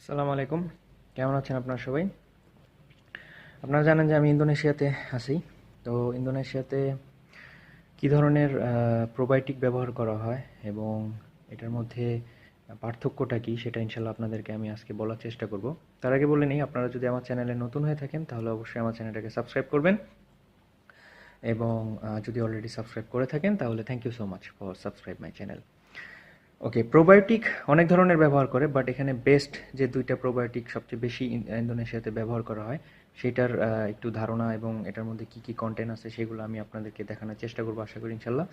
আসসালামু আলাইকুম। কেমন আছেন আপনারা সবাই? আপনারা জানেন যে আমি ইন্দোনেশিয়াতে আছি। তো ইন্দোনেশিয়াতে কী ধরনের প্রোবায়োটিক ব্যবহার করা হয় এবং এটার মধ্যে পার্থক্যটা কী সেটা ইনশাল্লাহ আপনাদেরকে আমি আজকে বলার চেষ্টা করব। তার আগে বলে নিই, আপনারা যদি আমার চ্যানেলে নতুন হয়ে থাকেন, তাহলে অবশ্যই আমার চ্যানেলটাকে সাবস্ক্রাইব করবেন। এবং যদি অলরেডি সাবস্ক্রাইব করে থাকেন, তাহলে thank you so much for subscribe my channel okay probiotic অনেক ধরনের ব্যবহার করে বাট এখানে বেস্ট যে দুইটা প্রোবায়োটিক সবচেয়ে বেশি ইন- ইন্দোনেশিয়াতে ব্যবহার করা হয়, সেটার একটু ধারণা এবং এটার মধ্যে কি কি কন্টেন্ট আছে সেগুলো আমি আপনাদেরকে দেখানোর চেষ্টা করব, আশা করি ইনশাল্লাহ।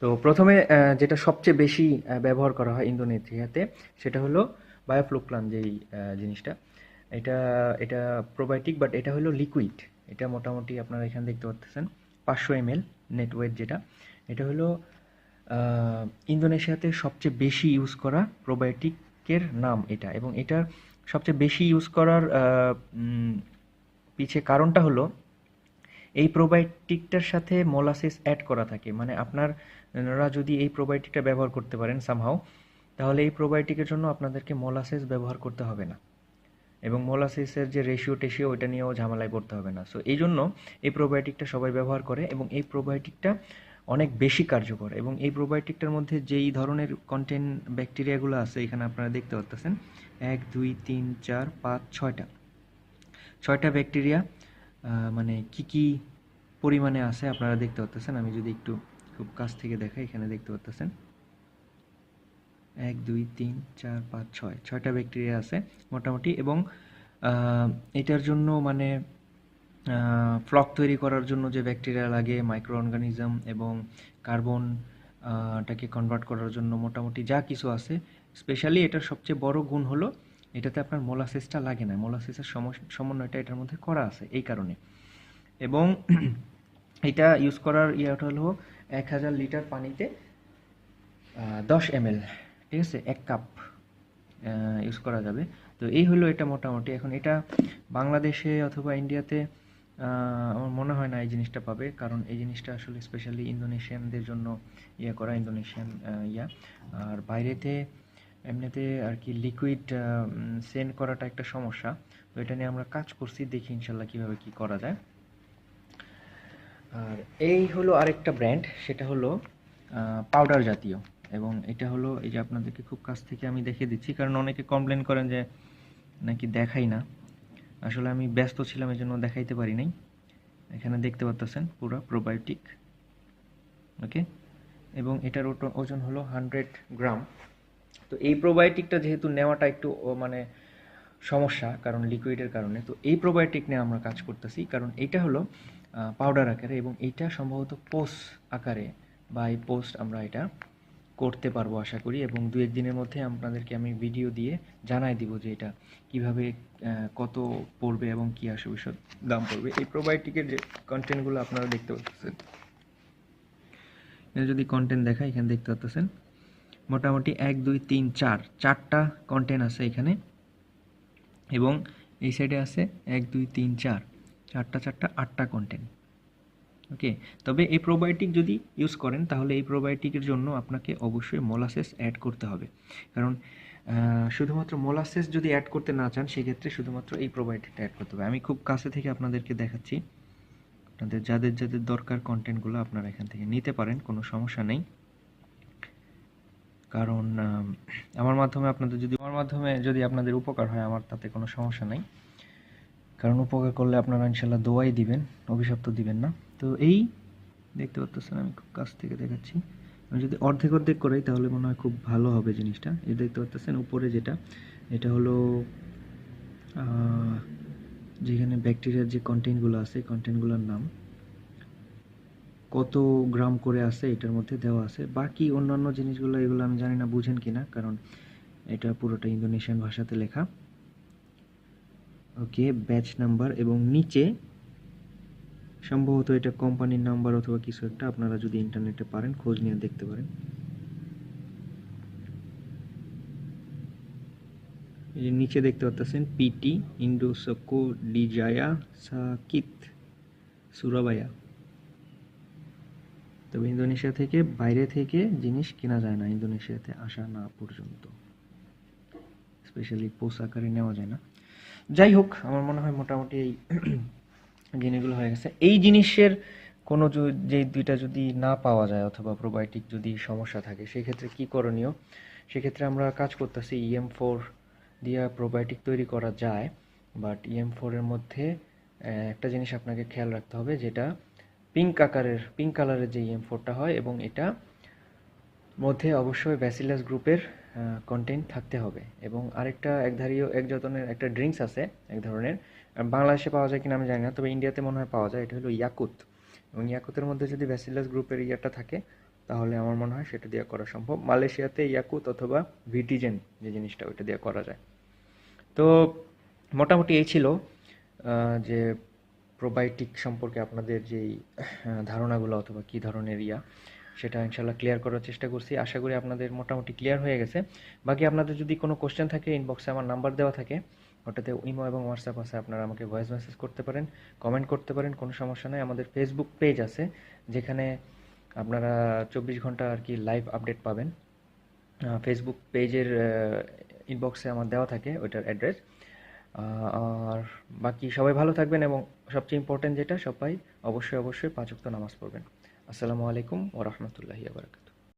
তো প্রথমে যেটা সবচেয়ে বেশি ব্যবহার করা হয় ইন্দোনেশিয়াতে, সেটা হলো বায়োফ্লুক্লান যেই জিনিসটা। এটা এটা প্রোবায়োটিক বাট এটা হলো লিকুইড এটা মোটামুটি আপনারা এখানে দেখতে পাচ্ছেন, পাঁচশো এম এল নেট ওয়েট যেটা। এটা হলো ইন্দোনেশিয়াতে সবচেয়ে বেশি ইউজ করা প্রোবায়োটিকের নাম এটা এবং এটার সবচেয়ে বেশি ইউজ করার পিছে কারণটা হলো এই প্রোবায়োটিকটার সাথে মোলাসিস অ্যাড করা থাকে। মানে আপনারা যদি এই প্রোবায়োটিকটা ব্যবহার করতে পারেন সামহাও তাহলে এই প্রোবায়োটিকের জন্য আপনাদেরকে মোলাসিস ব্যবহার করতে হবে না। এবং মোলাসিসের যে রেশিও টেশিও ওইটা নিয়েও ঝামেলায় পড়তে হবে না। সো এই জন্য এই প্রোবায়োটিকটা সবাই ব্যবহার করে এবং এই প্রোবায়োটিকটা অনেক বেশি কার্যকর এবং এই প্রোবায়োটিকটার মধ্যে যেই ধরনের কন্টেন্ট ব্যাকটেরিয়াগুলো আছে, এখানে আপনারা দেখতে পাচ্ছেন এক, দুই, তিন, চার, পাঁচ, ছয়টা। ছয়টা ব্যাকটেরিয়া মানে কি কি পরিমাণে আছে আপনারা দেখতে পাচ্ছেন আমি যদি একটু খুব কাছ থেকে দেখাই, এখানে দেখতে পাচ্ছেন এক, দুই, তিন, চার, পাঁচ, ছয়। ছয়টা ব্যাকটেরিয়া আছে মোটামুটি এবং এটার জন্য মানে ফ্লক তৈরি করার জন্য যে ব্যাকটেরিয়া লাগে মাইক্রো অর্গানিজম এবং কার্বন টাকে কনভার্ট করার জন্য মোটামুটি যা কিছু আছে স্পেশালি এটার সবচেয়ে বড় গুণ হলো এটাতে আপনার মোলাসিসটা লাগে না। মোলাসিসের সমন্বয়টা এটার মধ্যে করা আছে এই কারণে। এবং এটা ইউজ করার ইয়াটা হলো এক হাজার লিটার পানিতে দশ এম এল ঠিক আছে? এক কাপ ইউজ করা যাবে। তো এই হলো এটা মোটামুটি। এখন এটা বাংলাদেশে অথবা ইন্ডিয়াতে আমার মনে হয় না এই জিনিসটা পাবে। কারণ এই জিনিসটা আসলে স্পেশালি ইন্দোনেশিয়ানদের জন্য ইয়ে করা, ইন্দোনেশিয়ান ইয়া। আর বাইরেতে এমনিতে আর কি লিকুইড সেন্ড করাটা একটা সমস্যা। তো এটা নিয়ে আমরা কাজ করছি, দেখি ইনশাল্লাহ কীভাবে কী করা যায়। আর এই হলো আরেকটা ব্র্যান্ড সেটা হলো পাউডার জাতীয়। এবং এটা হলো এই যে আপনাদেরকে খুব কাছ থেকে আমি দেখিয়ে দিচ্ছি, কারণ অনেকে কমপ্লেন করেন যে, নাকি দেখাই না। আসলে আমি ব্যস্ত ছিলাম এই জন্য দেখাইতে পারি নাই। এখানে দেখতে পাচ্ছেন পুরো প্রোবায়োটিক ওকে এবং এটার ওজন হলো হান্ড্রেড গ্রাম তো এই প্রোবায়োটিকটা যেহেতু নেওয়াটা একটু মানে সমস্যা, কারণ লিকুইডের কারণে। তো এই প্রোবায়োটিক নিয়ে আমরা কাজ করতেছি, কারণ এইটা হলো পাউডার আকারে এবং এইটা সম্ভবত পোস্ট আকারে বা এই পোস্ট আমরা এটা করতে পারব আশা করি এবং দু এক দিনের মধ্যে আপনাদেরকে আমি ভিডিও দিয়ে জানাই দিব যে এটা কীভাবে কত পড়বে এবং কী আসবে সব দাম পড়বে। এই প্রোবায়োটিকের যে কন্টেন্টগুলো আপনারা দেখতে পাচ্ছেন, এর যদি কন্টেন্ট দেখা এখানে দেখতে পাচ্ছেন, মোটামুটি এক, দুই, তিন, চার, চারটা কন্টেন্ট আছে এখানে। এবং এই সাইডে আছে এক, দুই, তিন, চার, চারটা চারটা, আটটা কন্টেন্ট ওকে? তবে এই প্রোবায়োটিক যদি ইউজ করেন তাহলে এই প্রোবায়োটিকের জন্য আপনাকে অবশ্যই মোলাসেস অ্যাড করতে হবে। কারণ শুধুমাত্র মোলাসেস যদি অ্যাড করতে না চান সেক্ষেত্রে শুধুমাত্র এই প্রোবায়োটিকটা অ্যাড করতে হবে। আমি খুব কাছে থেকে আপনাদেরকে দেখাচ্ছি। আপনাদের যাদের যাদের দরকার কন্টেন্টগুলো আপনারা এখান থেকে নিতে পারেন কোনো সমস্যা নেই। কারণ আম, আমার মাধ্যমে আপনাদের যদি আমার মাধ্যমে যদি আপনাদের উপকার হয় আমার তাতে কোনো সমস্যা নাই। কারণ উপকার করলে আপনারা ইনশাল্লাহ দোয়াই দিবেন অভিশপ্ত দিবেন না। তো এই দেখতে পাচ্ছেন আমি খুব কাছ থেকে দেখাচ্ছি। আমি যদি অর্ধেক অর্ধেক করাই, তাহলে মনে হয় খুব ভালো হবে জিনিসটা। এই দেখতে পাচ্ছেন উপরে যেটা, এটা হলো যেখানে ব্যাকটেরিয়ার যে কন্টেন্টগুলো আছে কন্টেন্টগুলোর নাম। কত গ্রাম করে আছে, এটার মধ্যে দেওয়া আছে। বাকি অন্যান্য জিনিসগুলো, এগুলো আমি জানি না, বুঝেন কিনা, কারণ এটা পুরোটা ইন্দোনেশিয়ান ভাষাতে লেখা। ওকে, ব্যাচ নাম্বার এবং নিচে সম্ভবত এটা কোম্পানির নাম্বার অথবা কিছু একটা, আপনারা যদি ইন্টারনেটে পারেন, খোঁজ নিয়ে দেখতে পারেন। নিচে দেখতে পাচ্ছেন পিটি ইন্ডোসকো ডিজায়া সাকিত সুরাবায়া তবে ইন্দোনেশিয়া থেকে বাইরে থেকে জিনিস কেনা যায় না, ইন্দোনেশিয়াতে আসা না পর্যন্ত। স্পেশালি পোস্ট আকারে নেওয়া যায় না। যাই হোক, আমার মনে হয় মোটামুটি এই জিনিসগুলো হয়ে গেছে। এই জিনিসের কোনো য- দুইটা যদি না পাওয়া যায় অথবা প্রোবায়োটিক যদি সমস্যা থাকে, সেক্ষেত্রে কি করণীয়? সেক্ষেত্রে আমরা কাজ করতেছি ইএম ফোর দিয়ে প্রোবায়োটিক তৈরি করা যায় বাট ইএম ফোরের মধ্যে একটা জিনিস আপনাকে খেয়াল রাখতে হবে, যেটা পিঙ্ক আকারের পিঙ্ক কালারের যে ইএম ফোরটা হয় এবং এটা মধ্যে অবশ্যই ব্যাসিলাস গ্রুপের কন্টেন্ট থাকতে হবে। এবং আরেকটা, এক ধারীয়, এক যতনের একটা ড্রিঙ্কস আছে, এক ধরনের বাংলাদেশে পাওয়া যায় কিনা আমি জানি না, তবে ইন্ডিয়াতে মনে হয় পাওয়া যায়। এটা হলো ইয়াকুত এবং ইয়াকুতের মধ্যে যদি ব্যাসিলাস গ্রুপের ইয়াটা থাকে, তাহলে আমার মনে হয় সেটা দিয়ে করা সম্ভব। মালয়েশিয়াতে ইয়াকুত অথবা ভিটিজেন যে জিনিসটা, ওইটা দিয়ে করা যায়। তো মোটামুটি এই ছিল যে প্রোবায়োটিক সম্পর্কে আপনাদের যেই ধারণাগুলো অথবা কী ধরনের ইয়া, সেটা ইনশাল্লাহ ক্লিয়ার করার চেষ্টা করছি। আশা করি আপনাদের মোটামুটি ক্লিয়ার হয়ে গেছে। বাকি আপনাদের যদি কোনো কোশ্চেন থাকে ইনবক্সে আমার নাম্বার দেওয়া থাকে। ওটাতে ইমো এবং হোয়াটসঅ্যাপ আছে, আপনারা আমাকে ভয়েস মেসেজ করতে পারেন, কমেন্ট করতে পারেন, কোনো সমস্যা নেই। আমাদের ফেসবুক পেজ আছে, যেখানে আপনারা চব্বিশ ঘণ্টা আর কি লাইভ আপডেট পাবেন। ফেসবুক পেজের ইনবক্সে আমার দেওয়া থাকে ওইটার অ্যাড্রেস আর বাকি সবাই ভালো থাকবেন এবং সবচেয়ে ইম্পর্টেন্ট যেটা, সবাই অবশ্যই অবশ্যই পাঁচ নামাজ পড়বেন। আসসালামু আলাইকুম ও রহমতুল্লাহি আবরাকাত